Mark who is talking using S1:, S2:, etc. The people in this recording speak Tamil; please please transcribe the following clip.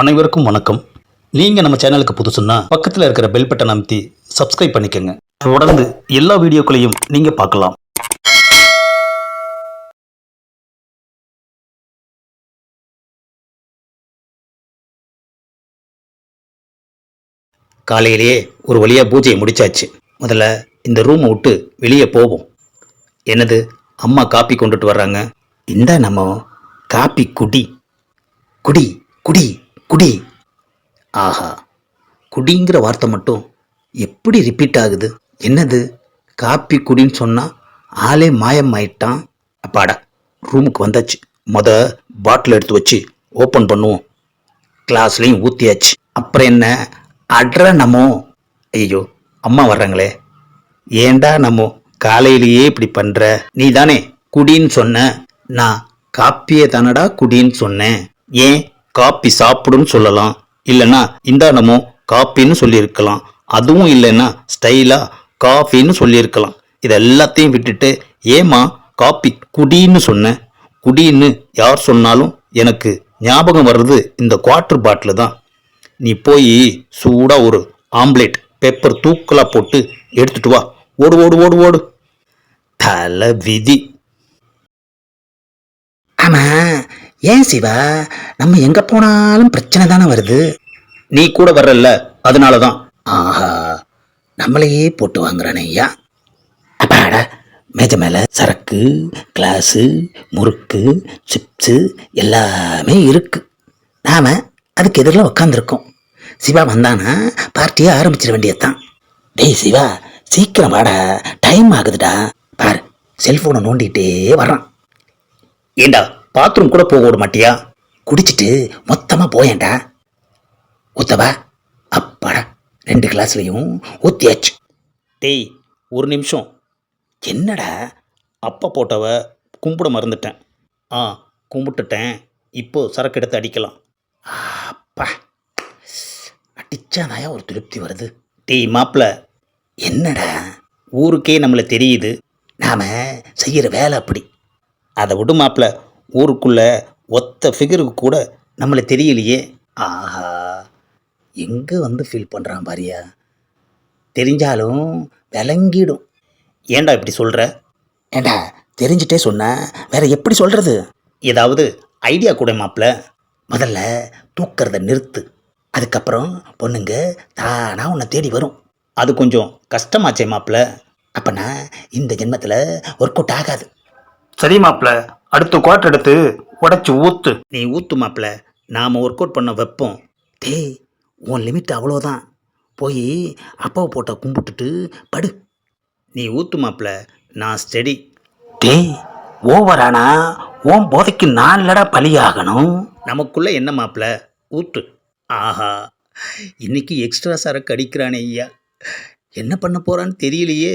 S1: அனைவருக்கும் வணக்கம். நீங்கள் நம்ம சேனலுக்கு புதுசுன்னா பக்கத்தில் இருக்கிற பெல் பட்டன் அமைத்தி சப்ஸ்கிரைப் பண்ணிக்கோங்க. தொடர்ந்து எல்லா வீடியோக்களையும் நீங்கள் பார்க்கலாம். காலையிலேயே ஒரு வழியாக பூஜையை முடிச்சாச்சு. முதல்ல இந்த ரூமை விட்டு வெளியே போவோம். என்னது அம்மா காப்பி கொண்டுட்டு வர்றாங்க? இந்த நம்ம காப்பி குடி. குடி குடி. குடி. ஆஹா குடிங்கிற வார்த்தை மட்டும் எப்படி ரிப்பீட் ஆகுது? என்னது? காப்பி குடின்னு சொன்னால் ஆளே மாயம் ஆயிட்டான் அப்பாடா ரூமுக்கு வந்தாச்சு. மொத பாட்டில் எடுத்து வச்சு ஓப்பன் பண்ணுவோம். கிளாஸ்லேயும் ஊற்றியாச்சு அப்புறம் என்ன? அட்ர நமோ. ஐயோ அம்மா வர்றாங்களே. ஏண்டா நம்மோ காலையிலேயே இப்படி பண்ணுற நீ தானே குடின்னு சொன்ன. நான் காப்பியை தானடா குடின்னு சொன்னேன். ஏன்? காப்பி சாப்பிடுன்னு சொல்லலாம். இல்லைன்னா இந்தாண்டமோ காப்பின்னு சொல்லியிருக்கலாம். அதுவும் இல்லைன்னா ஸ்டைலாக காஃபின்னு சொல்லியிருக்கலாம். இது எல்லாத்தையும் விட்டுட்டு ஏமா காப்பி குடின்னு சொன்னேன் குடின்னு யார் சொன்னாலும் எனக்கு ஞாபகம் வர்றது இந்த குவார்ட்டர் பாட்டில் தான். நீ போய் சூடாக ஒரு ஆம்லேட் பேப்பர் தூக்கலாக போட்டு எடுத்துட்டு வா. ஓடு ஓடு ஓடு ஓடு. தலை விதி. ஏன் சிவா? நம்ம எங்க போனாலும் பிரச்சனை தானே வருது? நீ கூட வர்றல்ல அதனால தான் ஆஹா நம்மளையே போட்டு வாங்குறானே ஐயா. அப்பாடா மேஜ மேல சரக்கு கிளாஸு முறுக்கு சிப்ஸு எல்லாமே இருக்கு. நாம அதுக்கு எதிரில் உக்காந்துருக்கோம். சிவா வந்தானா பார்ட்டியை ஆரம்பிச்சிட வேண்டியதுதான். டேய் சிவா சீக்கிரம் வாடா டைம் ஆகுதுடா. பாரு செல்போனை நோண்டிகிட்டே வர்றான். ஏண்டா பாத்ரூம் கூட போக விட மாட்டியா? குடிச்சிட்டு மொத்தமாக போயேன்டா. ஊத்தவா அப்பாடா ரெண்டு கிளாஸ்லையும் ஊத்தியாச்சு. டேய் ஒரு நிமிஷம். என்னடா அப்பா போட்டவ கும்பிட மறந்துட்டேன். ஆ கும்பிட்டுட்டேன். இப்போ சரக்கு எடுத்து அடிக்கலாம். அப்பா அடிச்சாதாயா ஒரு திருப்தி வருது. டேய் மாப்பிள என்னடா? ஊருக்கே நம்மளை தெரியுது. நாம் செய்கிற வேலை அப்படி. அதை விடு மாப்பிள ஊருக்குள்ள ஒத்த ஃபிகருக்கு கூட நம்மளை தெரியலையே. ஆஹா எங்கே வந்து ஃபீல் பண்ணுறான் பாரியா? தெரிஞ்சாலும் விளங்கிடும். ஏண்டா இப்படி சொல்கிற ஏண்டா தெரிஞ்சிட்டே சொன்னேன் வேற எப்படி சொல்கிறது ஏதாவது ஐடியா கூட மாப்பிள முதல்ல தூக்கிறத நிறுத்து. அதுக்கப்புறம் பொண்ணுங்க தானாக உன்னை தேடி வரும். அது கொஞ்சம் கஷ்டமாச்சே மாப்பிள அப்போனா இந்த ஜென்மத்தில் ஒர்க் அவுட் ஆகாது. சரி மாப்பிள அடுத்த குவார்டர் எடுத்து உடச்சி ஊத்து. நீ ஊத்து மாப்பிள நாம் ஒர்க் அவுட் பண்ண வைப்போம். டேய் உன் லிமிட் அவ்வளோதான் போய் அப்பாவை போட்ட கும்பிட்டுட்டு படு. நீ ஊத்து மாப்பிள நான் ஸ்டெடி டேய் ஓவரானா உன் போதைக்கு நான் இல்லடா பலியாகணும். நமக்குள்ள என்ன மாப்பிள? ஊத்து. ஆஹா இன்னைக்கு எக்ஸ்ட்ரா சரக்கு அடிக்கிறானே ஐயா. என்ன பண்ண போறான்னு தெரியலையே.